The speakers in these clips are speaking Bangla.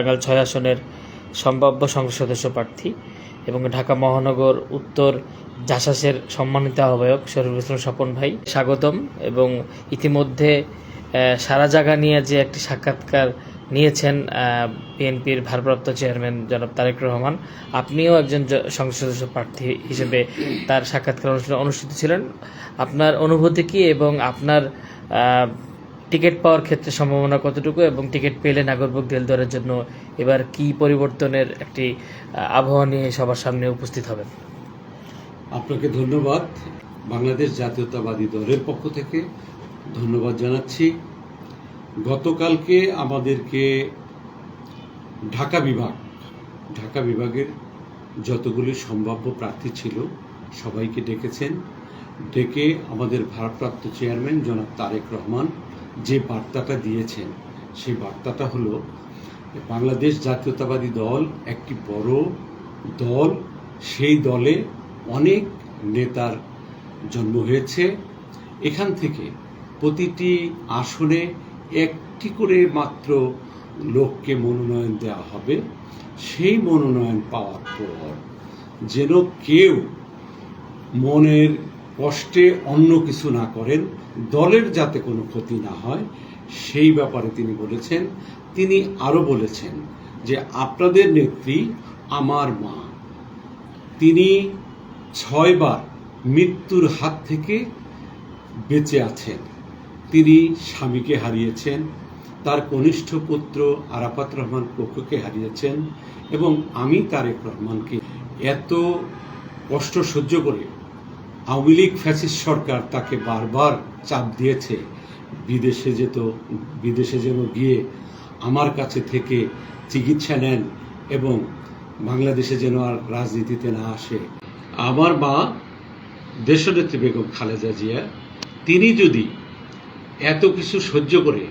টাঙ্গাইল ছয় আসনের সম্ভাব্য সংসদ সদস্য প্রার্থী এবং ঢাকা মহানগর উত্তর জাসাসের সম্মানিত আহ্বায়ক শরীফুল ইসলাম স্বপন ভাই। স্বাগতম এবং ইতিমধ্যে সারা জায়গা নিয়ে যে একটি সাক্ষাৎকার নিয়েছেন বিএনপির ভারপ্রাপ্ত চেয়ারম্যান জনাব তারেক রহমান, আপনিও একজন সংসদ সদস্য প্রার্থী হিসেবে তার সাক্ষাৎকার অনুষ্ঠিত ছিলেন। আপনার অনুভূতি কি এবং আপনার টিকিট পাওয়ার ক্ষেত্রে সম্ভাবনা কতটুকু এবং টিকিট পেলে নাগরবুক দেলদরের জন্য এবার কি পরিবর্তনের একটি আবহাওয়া নিয়ে সবার সামনে উপস্থিত হবেন? আপনাকে ধন্যবাদ। বাংলাদেশ জাতীয়তাবাদী দলের পক্ষ থেকে ধন্যবাদ জানাচ্ছি। গতকালকে আমাদেরকে ঢাকা বিভাগ, ঢাকা বিভাগের যতগুলি সম্ভাব্য প্রার্থী ছিল, সবাইকে ডেকেছেন। ডেকে আমাদের ভারপ্রাপ্ত চেয়ারম্যান জনাব তারেক রহমান যে বার্তাটা দিয়েছেন, সেই বার্তাটা হলো, বাংলাদেশ জাতীয়তাবাদী দল, একটি বড় দল, সেই দলে অনেক নেতার জন্ম হয়েছে। এখান থেকে প্রতিটি আসনে একটি করে মাত্র লোককে মনোনয়ন দেওয়া হবে। সেই মনোনয়ন পাওয়ার পর যেন কেউ মনের কষ্টে অন্য কিছু না করেন, দলের যাতে কোনো ক্ষতি না হয়, সেই ব্যাপারে তিনি বলেছেন। তিনি আরও বলেছেন যে, আপনাদের নেত্রী আমার মা। তিনি ছয়বার মৃত্যুর হাত থেকে বেঁচে আছেন। তিনি স্বামীকে হারিয়েছেন, তার কনিষ্ঠ পুত্র আরাফাত রহমান কোকোকে হারিয়েছেন এবং আমি তারেক রহমানকে এত কষ্ট সহ্য করে আওয়ামী লীগ ফ্যাসিস্ট সরকার তাকে বারবার চাপ দিয়েছে, বিদেশে যেত, বিদেশে যেন গিয়ে আমার কাছে থেকে চিকিৎসা নেন এবং বাংলাদেশে যেন আর রাজনীতিতে না আসে। আমার মা দেশনেত্রী বেগম খালেদা জিয়া, তিনি যদি এত কিছু সহ্য করে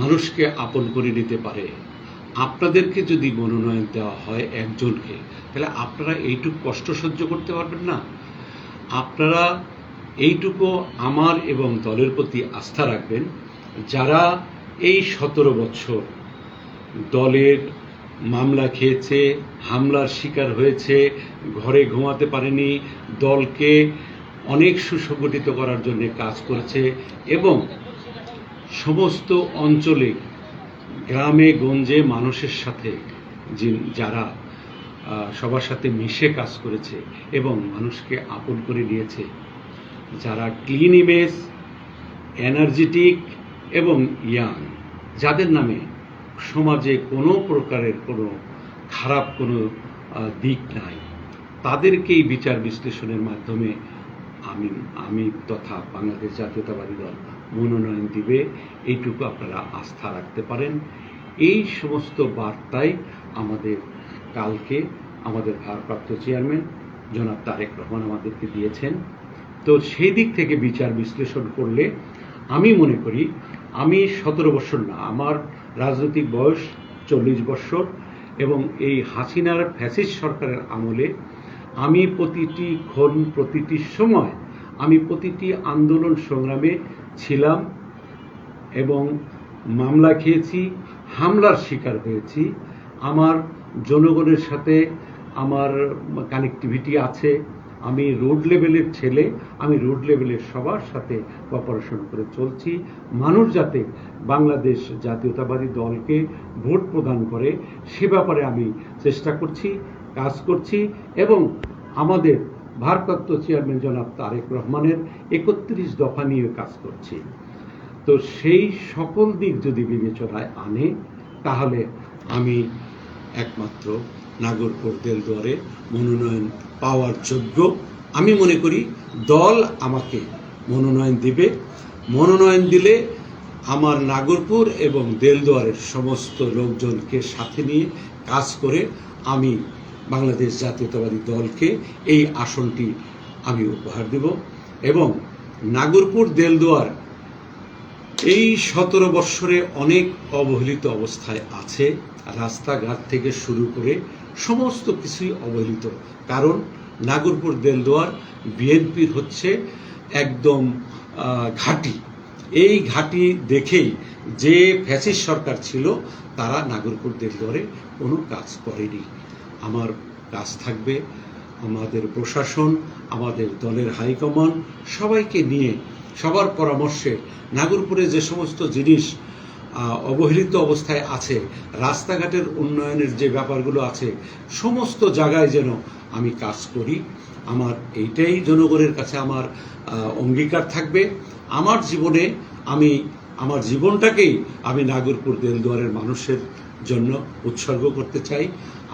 মানুষকে আপন করে নিতে পারে, আপনাদেরকে যদি মনোনয়ন দেওয়া হয় একজনকে, তাহলে আপনারা এইটুকু কষ্ট সহ্য করতে পারবেন না। আপনারা এইটুকু আমার এবং দলের প্রতি আস্থা রাখবেন, যারা এই সতেরো বছর দলের মামলা খেয়েছে, হামলার শিকার হয়েছে, ঘরে ঘুমাতে পারেনি, দলকে অনেক সুসংগঠিত করার জন্য কাজ করেছে এবং সমস্ত অঞ্চলে, গ্রামে, গঞ্জে মানুষের সাথে যারা সবার সাথে মিশে কাজ করেছে এবং মানুষকে আপন করে নিয়েছে। যারা ক্লিন ইমেজ এনার্জেটিক এবং ইয়াং যাদের নামে সমাজে কোনো প্রকারের কোনো খারাপ কোনো দিক নাই, তাদেরকেই বিচার বিশ্লেষণের মাধ্যমে আমি আমি তথা বাংলাদেশ জাতীয়তাবাদী দল মনোনয়ন দিবে। এইটুকু আপনারা আস্থা রাখতে পারেন। এই সমস্ত বার্তাই আমাদের কালকে আমাদের ভারপ্রাপ্ত চেয়ারম্যান জনাব তারেক রহমান আমাদেরকে দিয়েছেন। তো সেই দিক থেকে বিচার বিশ্লেষণ করলে আমি মনে করি, আমি সতেরো বছর না, আমার রাজনৈতিক বয়স চল্লিশ বছর এবং এই হাসিনার ফ্যাসিস্ট সরকারের আমলে আমি প্রতিটি ক্ষণ, প্রতিটি সময় আমি প্রতিটি আন্দোলন সংগ্রামে ছিলাম এবং মামলা খেয়েছি, হামলার শিকার হয়েছি। আমার জনগণের সাথে আমার কানেক্টিভিটি আছে, আমি রোড লেভেলের ছেলে, আমি রোড লেভেলের সবার সাথে কপারেশন করে চলছি। মানুষ যাতে বাংলাদেশ জাতীয়তাবাদী দলকে ভোট প্রদান করে, সে ব্যাপারে আমি চেষ্টা করছি, কাজ করছি এবং আমাদের ভারপ্রাপ্ত চেয়ারম্যান জনাব তারেক রহমানের একত্রিশ দফা নিয়ে কাজ করছি। তো সেই সকল দিক যদি বিবেচনায় আনে, তাহলে আমি একমাত্র নাগরপুর দেলদুয়ারে মনোনয়ন পাওয়ার যোগ্য। আমি মনে করি দল আমাকে মনোনয়ন দিবে। মনোনয়ন দিলে আমার নাগরপুর এবং দেলদুয়ারের সমস্ত লোকজনকে সাথে নিয়ে কাজ করে আমি বাংলাদেশ জাতীয়তাবাদী দলকে এই আসনটি আমি উপহার দেব। এবং নাগরপুর দেলদুয়ার এই সতেরো বৎসরে অনেক অবহেলিত অবস্থায় আছে। রাস্তাঘাট থেকে শুরু করে সমস্ত কিছুই অবহেলিত। কারণ নাগরপুর দেলদুয়ার বিএনপির হচ্ছে একদম ঘাঁটি। এই ঘাঁটি দেখেই যে ফ্যাসিস্ট সরকার ছিল, তারা নাগরপুর দেশদরে কোনো কাজ করেনি। আমার কাজ থাকবে, আমাদের প্রশাসন, আমাদের দলের হাইকমান্ড সবাইকে নিয়ে সবার পরামর্শে নাগরপুরে যে সমস্ত জিনিস অবহেলিত অবস্থায় আছে, রাস্তাঘাটের উন্নয়নের যে ব্যাপারগুলো আছে, সমস্ত জায়গায় যেন আমি কাজ করি, আমার এইটাই জনগণের কাছে আমার অঙ্গীকার থাকবে। আমার জীবনে আমি, আমার জীবনটাকেই আমি নাগরপুর দেলদুয়ারের মানুষের জন্য উৎসর্গ করতে চাই।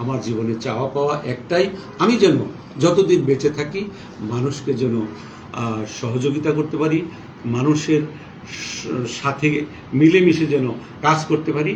আমার জীবনে চাওয়া পাওয়া একটাই, আমি যেন যতদিন বেঁচে থাকি, মানুষকে যেন সহযোগিতা করতে পারি মানুষের সাথে মিলেমিশে যেন কাজ করতে পারি।